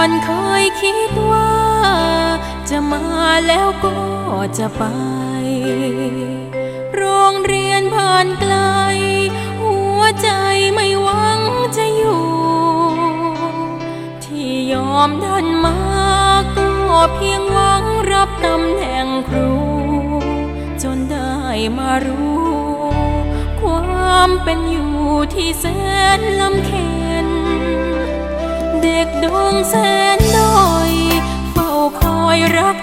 อนเคยคิดว่า จะมาแล้วก็จะไป โรงเรียนผ่านไกล หัวใจ อมดันมาก็เพียงหวังรับตำแหน่งครู จนได้มารู้ ความเป็นอยู่ที่แสนลำเค็นเด็กดวงแสนด้อย เฝ้าคอยรัก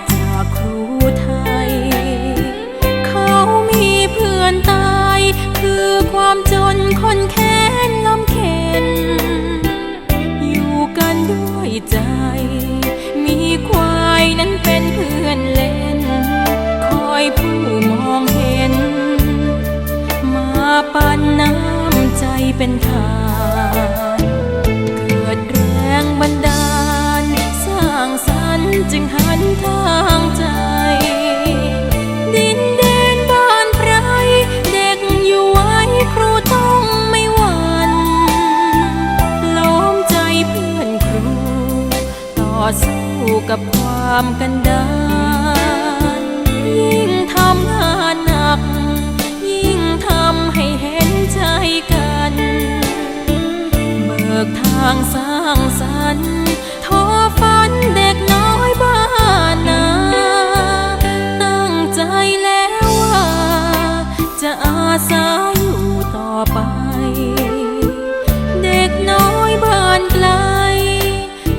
เป็นทานเกิดแรงบันดาล สร้างสรรค์จึงหันทางใจ ดินแดนบ้านไพรเด็กอยู่ไว้ครูต้องไม่หวั่นล้อมใจเพื่อนครู ต่อสู้กับความกันดา อาสาอยู่ต่อไป เด็กน้อยบ้านไกล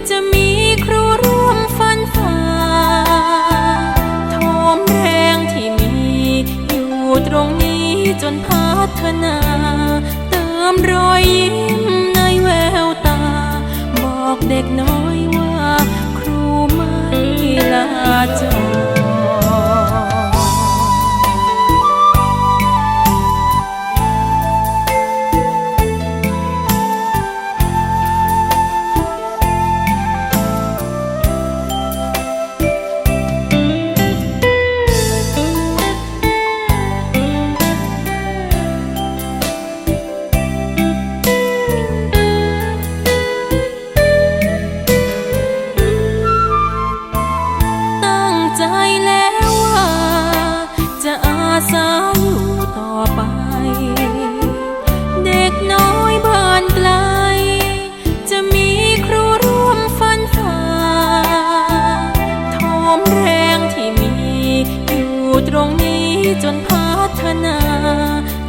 จะมีครูร่วมฟันฝ่าโทมแรงที่มี อยู่ตรงนี้จนพัฒนา เติมรอยยิ้มในแววตา บอกเด็กน้อยว่า ครูไม่ลาจอ อาสาอยู่ต่อไป เด็กน้อยบ้านไกล จะมีครูร่วมฟันฝ่าโทมแรงที่มี อยู่ตรงนี้จนพัฒนา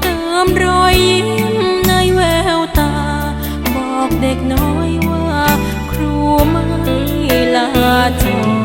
เติมรอยยิ้มในแววตา บอกเด็กน้อยว่า ครูไม่ลาจอ